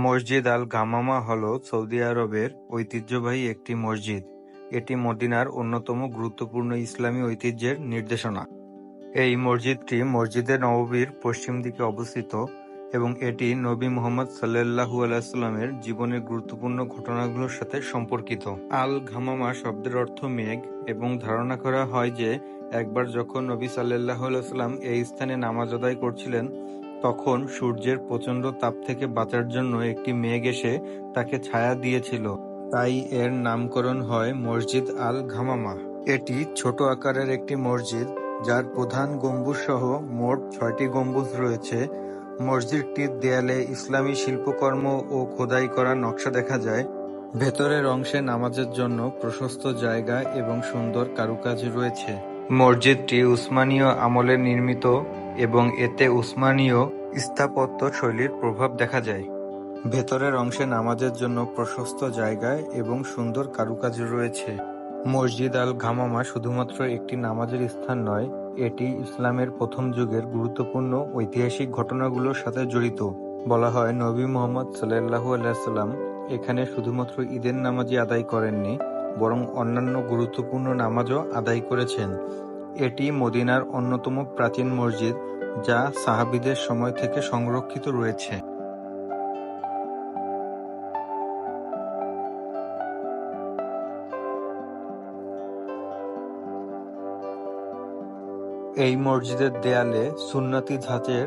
মসজিদ আল-গামামা হল সৌদি আরবের ঐতিহ্যবাহী একটি মসজিদ, এটি মদিনার অন্যতম গুরুত্বপূর্ণ ইসলামী ঐতিহ্যের নির্দেশনা। এই মসজিদটি মসজিদে নববীর পশ্চিম দিকে অবস্থিত এবং এটি নবী মুহাম্মদ সাল্লাল্লাহু আলাইহি জীবনের গুরুত্বপূর্ণ ঘটনাগুলোর সাথে সম্পর্কিত। আল-ঘামামা শব্দের অর্থ মেঘ এবং ধারণা করা হয় যে একবার যখন নবী সাল্লাল্লাহু আলাইহি এই স্থানে নামাজ আদায় করছিলেন তখন সূর্যের প্রচণ্ড তাপ থেকে বাঁচার জন্য একটি মেঘ এসে তাকে ছায়া দিয়েছিল, তাই এর নামকরণ হয় মসজিদ আল-ঘামামা। এটি ছোট আকারের একটি মসজিদ যার প্রধান গম্বুজ সহ মোট ছয়টি গম্বুজ রয়েছে। মসজিদটির দেয়ালে ইসলামী শিল্পকর্ম ও খোদাই করা নকশা দেখা যায়। ভেতরের অংশে নামাজের জন্য প্রশস্ত জায়গা এবং সুন্দর কারুকাজ রয়েছে। মসজিদটি উসমানীয় আমলে নির্মিত এবং এতে উসমানীয় স্থাপত্য শৈলীর প্রভাব দেখা যায়। ভেতরের অংশে নামাজের জন্য প্রশস্ত জায়গা এবং সুন্দর কারুকাজ রয়েছে। মসজিদ আল-ঘামামা শুধুমাত্র একটি নামাজের স্থান নয়, এটি ইসলামের প্রথম যুগের গুরুত্বপূর্ণ ঐতিহাসিক ঘটনাগুলোর সাথে জড়িত। বলা হয় নবী মুহাম্মদ সাল্লাল্লাহু আলাইহি এখানে শুধুমাত্র ঈদের নামাজই আদায় করেননি, বরং অন্যান্য গুরুত্বপূর্ণ নামাজও আদায় করেছেন। এটি মদিনার অন্যতম প্রাচীন মসজিদ, যা সাহাবিদের সময় থেকে সংরক্ষিত রয়েছে। এই মসজিদের দেয়ালে সুন্নতি ধাঁচের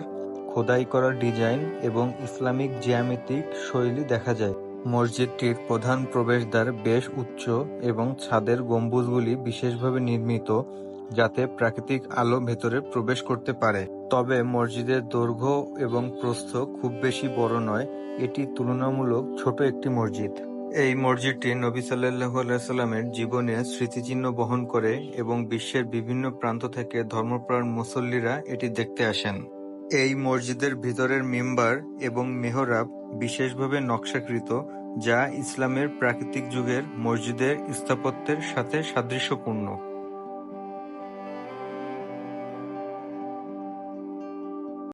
খোদাই করা ডিজাইন এবং ইসলামিক জ্যামিতিক শৈলী দেখা যায়। মসজিদটির প্রধান প্রবেশদ্বার বেশ উচ্চ এবং ছাদের গম্বুজগুলি বিশেষভাবে নির্মিত যাতে প্রাকৃতিক আলো ভেতরে প্রবেশ করতে পারে। তবে মসজিদের দৈর্ঘ্য এবং প্রস্থ খুব বেশি বড় নয়, এটি তুলনামূলক ছোট একটি মসজিদ। এই মসজিদটি নবী সাল্লাল্লাহু আলাইহি জীবনের স্মৃতিচিহ্ন বহন করে এবং বিশ্বের বিভিন্ন প্রান্ত থেকে ধর্মপ্রাণ মুসল্লিরা এটি দেখতে আসেন। এই মসজিদের ভিতরের মেম্বার এবং মেহরাব বিশেষভাবে নকশাকৃত যা ইসলামের প্রাকৃতিক যুগের মসজিদের স্থাপত্যের সাথে সাদৃশ্যপূর্ণ।